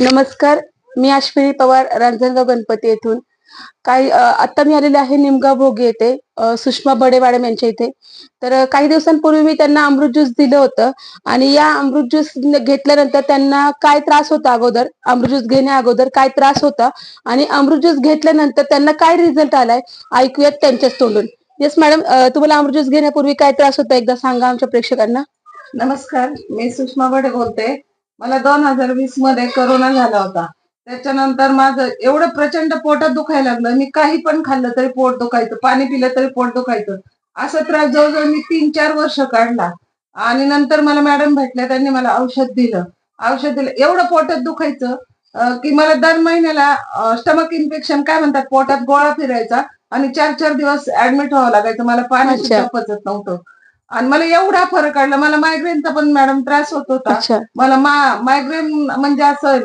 नमस्कार मी अश्विनी पवार रांजणगाव गणपती येथून. काही आता मी आलेले आहे निमगाव भोगी येथे सुषमा बडे मॅडम यांच्या इथे. तर काही दिवसांपूर्वी मी त्यांना अमृत ज्यूस दिलं होतं आणि या अमृत ज्यूस घेतल्यानंतर त्यांना काय त्रास होता अगोदर? अमृत ज्यूस घेण्या अगोदर काय त्रास होता? आणि अमृत ज्यूस घेतल्यानंतर त्यांना काय रिझल्ट आलाय? ऐकूयात त्यांच्याच तोंडून. येस मॅडम तुम्हाला अमृत ज्यूस घेण्यापूर्वी काय त्रास होता एकदा सांगा आमच्या प्रेक्षकांना. नमस्कार मी सुषमा बडे बोलते. मला दोन हजार वीसमध्ये करोना झाला होता. त्याच्यानंतर माझं एवढं प्रचंड पोटात दुखायला लागलं. मी काही पण खाल्लं तरी पोट दुखायचं पाणी पिलं तरी पोट दुखायचं. असा त्रास जवळजवळ मी तीन चार वर्ष काढला. आणि नंतर मला मॅडम भेटल्या त्यांनी मला औषध दिलं. औषध दिलं. एवढं पोटात दुखायचं की मला दर महिन्याला स्टमक इन्फेक्शन काय म्हणतात पोटात गोळा फिरायचा आणि चार चार दिवस ऍडमिट व्हावं लागायचं. मला पाणी अच्छा. सुद्धा पचत नव्हतं. आणि मला एवढा फरक काढला. मला मायग्रेनचा पण मॅडम त्रास होत होता. अच्छा. मला मायग्रेन म्हणजे असं आहे ना